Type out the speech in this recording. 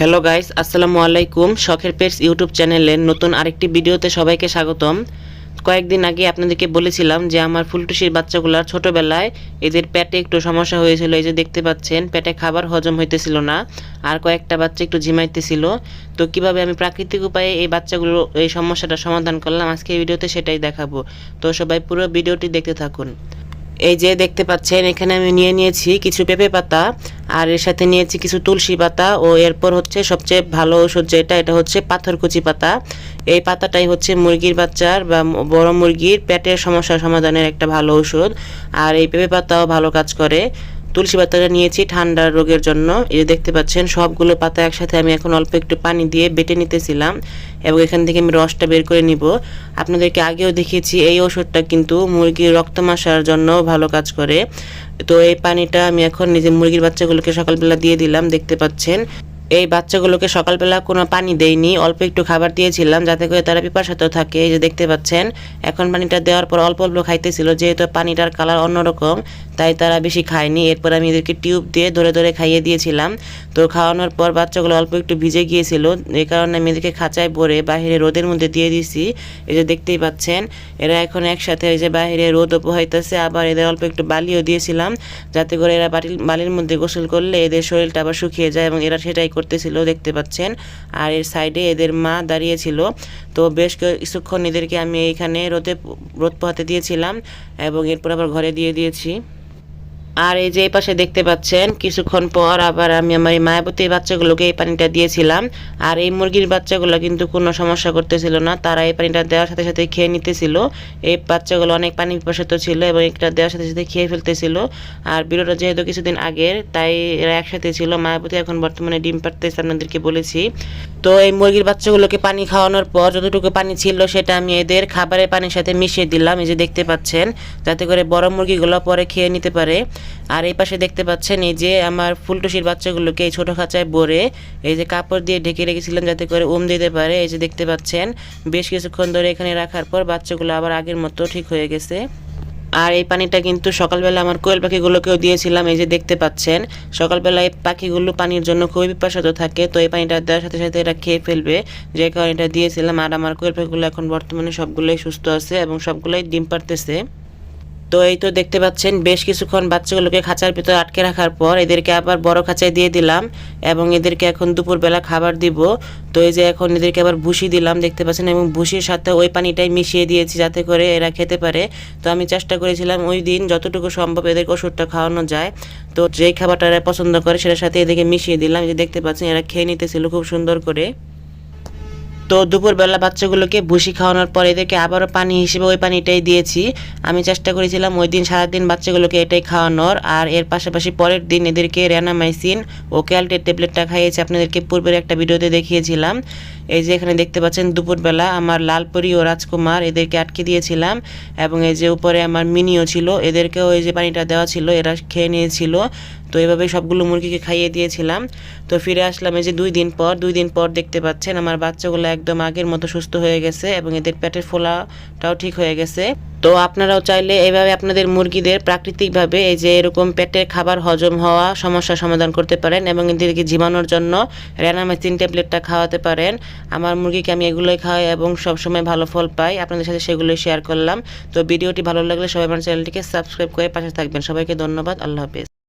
Hello guys আসসালামু আলাইকুম শখের পেটস ইউটিউব চ্যানেলের নতুন আরেকটি ভিডিওতে সবাইকে স্বাগতম। কয়েকদিন আগে আপনাদেরকে বলেছিলাম যে, আমার ফুলটুসির বাচ্চাগুলার ছোটবেলায় এদের পেটে একটু সমস্যা হয়েছিল। এই যে দেখতে পাচ্ছেন, পেটে খাবার হজম হইতেছিল না, আর কয়েকটা বাচ্চা একটু ঝিমাইতেছিল। তো কীভাবে আমি প্রাকৃতিক উপায়ে এই বাচ্চাগুলো, এই সমস্যাটা সমাধান করলাম, আজকে এই ভিডিওতে সেটাই দেখাবো। তো সবাই পুরো ভিডিওটি দেখতে থাকুন। এই যে দেখতে পাচ্ছেন, এখানে আমি নিয়ে নিয়েছি কিছু পেঁপে পাতা, আর এর সাথে নিয়েছি কিছু তুলসী পাতা, ও এরপর হচ্ছে সবচেয়ে ভালো ওষুধ যেটা, এটা হচ্ছে পাথরকুচি পাতা। এই পাতাটাই হচ্ছে মুরগির বাচ্চার বা বড় মুরগির পেটের সমস্যা সমাধানের একটা ভালো ওষুধ আর এই পেঁপে পাতাও ভালো কাজ করে। তুলসী পাতাটা নিয়েছি ঠান্ডার রোগের জন্য। এই দেখতে পাচ্ছেন, সবগুলো পাতা একসাথে আমি এখন অল্প একটু পানি দিয়ে বেটে নিতেছিলাম এবং এখান থেকে আমি রসটা বের করে নিব। আপনাদেরকে আগেও দেখিয়েছি, এই ওষুধটা কিন্তু মুরগির রক্তমাশার জন্য ভালো কাজ করে। তো এই পানিটা আমি এখন নিজে মুরগির বাচ্চাগুলোকে সকালবেলা দিয়ে দিলাম, দেখতে পাচ্ছেন। এই বাচ্চাগুলোকে সকালবেলা কোনো পানি দেইনি, অল্প একটু খাবার দিয়েছিলাম যাতে করে তারা পিপাসাতেও থাকে। এই যে দেখতে পাচ্ছেন, এখন পানিটা দেওয়ার পর অল্প অল্প খাইতেছিল, যেহেতু পানিটার কালার অন্যরকম তাই তারা বেশি খায়নি। এরপর আমি এদেরকে টিউব দিয়ে ধরে ধরে খাইয়ে দিয়েছিলাম। তো খাওয়ানোর পর বাচ্চাগুলো অল্প একটু ভিজে গিয়েছিল। এই কারণে আমি এদেরকে খাঁচায় ভরে বাইরে রোদের মধ্যে দিয়ে দিয়েছি। এই যে দেখতেই পাচ্ছেন, এরা এখন একসাথে এই যে বাইরে রোদ পোহাইতেছে আবার এদের অল্প একটু বালিও দিয়েছিলাম, যাতে করে এরা বাটির বালির মধ্যে গোসল করলে এদের শরীরটা আবার শুকিয়ে যায় এবং এরা সেটাই করতেছিল, দেখতে পাচ্ছেন। আর এর সাইডে এদের মা দাঁড়িয়েছিল। তো বেশ কিছুক্ষণ এদেরকে আমি এইখানে রোদে, রোদ পোহাতে দিয়েছিলাম এবং এরপর আবার ঘরে দিয়ে দিয়েছি। আর এই যে এই পাশে দেখতে পাচ্ছেন, কিছুক্ষণ পর আবার আমি আমার এই মায়াবতী বাচ্চাগুলোকে এই পানিটা দিয়েছিলাম। আর এই মুরগির বাচ্চাগুলো কিন্তু কোনো সমস্যা করতেছিল না, তারা এই পানিটা দেওয়ার সাথে সাথে খেয়ে নিতেছিল। এই বাচ্চাগুলো অনেক পানি পিপাসিত ছিল এবং এটা দেওয়ার সাথে সাথে খেয়ে ফেলতেছিল। আর বিরোটা যেহেতু কিছুদিন আগের, তাই এরা একসাথে ছিল। মায়াবতী এখন বর্তমানে ডিম পাড়তেছে আপনাদেরকে বলেছি। তো এই মুরগির বাচ্চাগুলোকে পানি খাওয়ানোর পর যতটুকু পানি ছিল সেটা আমি এদের খাবারের পানির সাথে মিশিয়ে দিলাম। এই যে দেখতে পাচ্ছেন, যাতে করে বড় মুরগিগুলো পরে খেয়ে নিতে পারে। আর এই পাশে দেখতে পাচ্ছেন এই যে আমার ফুলটুসির বাচ্চাগুলোকে এই ছোটো খাঁচায় ভরে এই যে কাপড় দিয়ে ঢেকে রেখেছিলাম যাতে করে উম দিতে পারে। এই যে দেখতে পাচ্ছেন, বেশ কিছুক্ষণ ধরে এখানে রাখার পর বাচ্চাগুলো আবার আগের মতো ঠিক হয়ে গেছে। আর এই পানিটা কিন্তু সকালবেলা আমার কোয়েল পাখিগুলোকেও দিয়েছিলাম, এই যে দেখতে পাচ্ছেন। সকালবেলা এই পাখিগুলো পানির জন্য খুবই পিপাসাত থাকে, তো এই পানিটা দেওয়ার সাথে সাথে এরা খেয়ে ফেলবে। যে কারণে এটা দিয়েছিলাম, আর আমার কোয়েল পাখিগুলো এখন বর্তমানে সবগুলোই সুস্থ আছে এবং সবগুলোই ডিম পারতেছে তো এই তো দেখতে পাচ্ছেন, বেশ কিছুক্ষণ বাচ্চাগুলোকে খাঁচার ভিতরে আটকে রাখার পর এদেরকে আবার বড় খাঁচায় দিয়ে দিলাম এবং এদেরকে এখন দুপুরবেলা খাবার দিব। তো এই যে এখন এদেরকে আবার ভুসি দিলাম, দেখতে পাচ্ছেন, এবং ভুসির সাথে ওই পানিটাই মিশিয়ে দিয়েছি যাতে করে এরা খেতে পারে। তো আমি চেষ্টা করেছিলাম ওই দিন যতটুকু সম্ভব এদেরকে ওষুধটা খাওয়ানো যায়। তো যেই খাবারটা এরা পছন্দ করে সেটার সাথে এদেরকে মিশিয়ে দিলাম। যে দেখতে পাচ্ছেন, এরা খেয়ে নিতেছিল খুব সুন্দর করে। তো দুপুরবেলা বাচ্চাগুলোকে ভুসি খাওয়ানোর পর এদেরকে আবারও পানি হিসেবে ওই পানিটাই দিয়েছি। আমি চেষ্টা করেছিলাম ওই দিন সারাদিন বাচ্চাগুলোকে এটাই খাওয়ানোর। আর এর পাশাপাশি পরের দিন এদেরকে র্যানামাইসিন ও ক্যালটের ট্যাবলেটটা খাইয়েছি। আপনাদেরকে পূর্বের একটা ভিডিওতে দেখিয়েছিলাম। এই যে এখানে দেখতে পাচ্ছেন, দুপুরবেলা আমার লালপরি ও রাজকুমার এদেরকে আটকে দিয়েছিলাম এবং এই যে উপরে আমার মিনিও ছিল, এদেরকেও এই যে পানিটা দেওয়া ছিল, এরা খেয়ে নিয়েছিল। তো এভাবে সবগুলো মুরগিকে খাইয়ে দিয়েছিলাম। তো ফিরে আসলাম এই যে দুই দিন পর। দুই দিন পর দেখতে পাচ্ছেন আমার বাচ্চাগুলো একদম আগের মতো সুস্থ হয়ে গেছে এবং এদের পেটের ফোলাটাও ঠিক হয়ে গেছে। তো আপনারাও চাইলে এভাবে আপনাদের মুরগিদের প্রাকৃতিকভাবে এই যে এরকম পেটের খাবার হজম হওয়া সমস্যার সমাধান করতে পারেন এবং এদেরকে জীবাণুর জন্য র্যানামেসিন ট্যাবলেটটা খাওয়াতে পারেন। আমার মুরগিকে আমি এগুলোই খাওয়াই এবং সবসময় ভালো ফল পাই। আপনাদের সাথে সেগুলোই শেয়ার করলাম। তো ভিডিওটি ভালো লাগলে সবাই আমার চ্যানেলটিকে সাবস্ক্রাইব করে পাশে থাকবেন। সবাইকে ধন্যবাদ। আল্লাহ হাফেজ।